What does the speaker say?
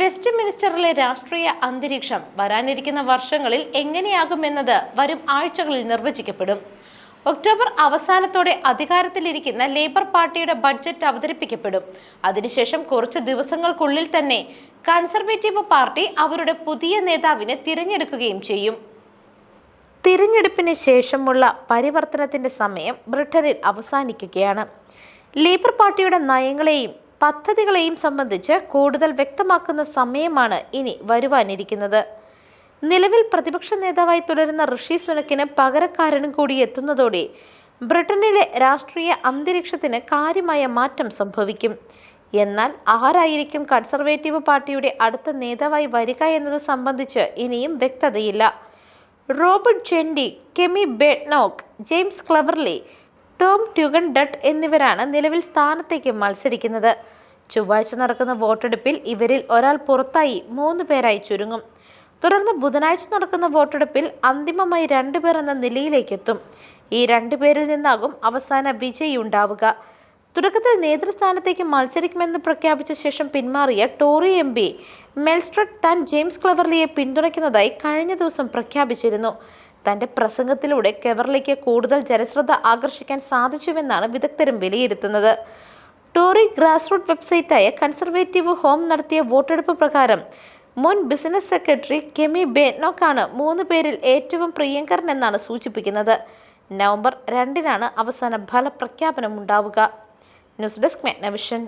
West മിനിസ്റ്ററിലെ രാഷ്ട്രീയ അന്തരീക്ഷം വരാനിരിക്കുന്ന വർഷങ്ങളിൽ എങ്ങനെയാകുമെന്നത് വരും ആഴ്ചകളിൽ നിർവചിക്കപ്പെടും. ഒക്ടോബർ അവസാനത്തോടെ അധികാരത്തിലിരിക്കുന്ന ലേബർ പാർട്ടിയുടെ ബഡ്ജറ്റ് അവതരിപ്പിക്കപ്പെടും. അതിനുശേഷം കുറച്ച് ദിവസങ്ങൾക്കുള്ളിൽ തന്നെ കൺസർവേറ്റീവ് പാർട്ടി അവരുടെ പുതിയ നേതാവിനെ തിരഞ്ഞെടുക്കുകയും ചെയ്യും. തിരഞ്ഞെടുപ്പിന് ശേഷമുള്ള പരിവർത്തനത്തിന്റെ സമയം ബ്രിട്ടനിൽ അവസാനിക്കുകയാണ്. ലേബർ പാർട്ടിയുടെ നയങ്ങളെയും പദ്ധതികളെയും സംബന്ധിച്ച് കൂടുതൽ വ്യക്തമാക്കുന്ന സമയമാണ് ഇനി വരുവാനിരിക്കുന്നത്. നിലവിൽ പ്രതിപക്ഷ നേതാവായി തുടരുന്ന ഋഷി സുനക്കിന് പകരക്കാരനും കൂടി എത്തുന്നതോടെ ബ്രിട്ടനിലെ രാഷ്ട്രീയ അന്തരീക്ഷത്തിന് കാര്യമായ മാറ്റം സംഭവിക്കും. എന്നാൽ ആരായിരിക്കും കൺസർവേറ്റീവ് പാർട്ടിയുടെ അടുത്ത നേതാവായി വരിക എന്നത് സംബന്ധിച്ച് ഇനിയും വ്യക്തതയില്ല. Robert Jenrick Kemi Badenoch James Cleverly Tom Tugendhat എന്നിവരാണ് നിലവിൽ സ്ഥാനത്തേക്ക് മത്സരിക്കുന്നത്. ചൊവ്വാഴ്ച നടക്കുന്ന വോട്ടെടുപ്പിൽ ഇവരിൽ ഒരാൾ പുറത്തായി മൂന്ന് പേരായി ചുരുങ്ങും. തുടർന്ന് ബുധനാഴ്ച നടക്കുന്ന വോട്ടെടുപ്പിൽ അന്തിമമായി രണ്ടുപേർ എന്ന നിലയിലേക്കെത്തും ഈ രണ്ടുപേരിൽ നിന്നാകും അവസാന വിജയി ഉണ്ടാവുക തുടക്കത്തിൽ നേതൃസ്ഥാനത്തേക്ക് മത്സരിക്കുമെന്ന് പ്രഖ്യാപിച്ച ശേഷം പിന്മാറിയ Tory M P Mel Stride താൻ ജെയിംസ് ക്ലവർലിയെ പിന്തുണയ്ക്കുന്നതായി കഴിഞ്ഞ ദിവസം പ്രഖ്യാപിച്ചിരുന്നു. തന്റെ പ്രസംഗത്തിലൂടെ കെവർലിക്ക് കൂടുതൽ ജനശ്രദ്ധ ആകർഷിക്കാൻ സാധിച്ചുവെന്നാണ് വിദഗ്ധരും വിലയിരുത്തുന്നത്. ടോറി ഗ്രാസ് റൂട്ട് വെബ്സൈറ്റായ കൺസർവേറ്റീവ് ഹോം നടത്തിയ വോട്ടെടുപ്പ് പ്രകാരം മുൻ ബിസിനസ് സെക്രട്ടറി കെമി ബേനോക്കാണ് മൂന്ന് പേരിൽ ഏറ്റവും പ്രിയങ്കരൻ എന്നാണ് സൂചിപ്പിക്കുന്നത്. നവംബർ രണ്ടിനാണ് അവസാന ഫലപ്രഖ്യാപനം ഉണ്ടാവുക ന്യൂസ് ഡെസ്ക് മെഗ്നവിഷൻ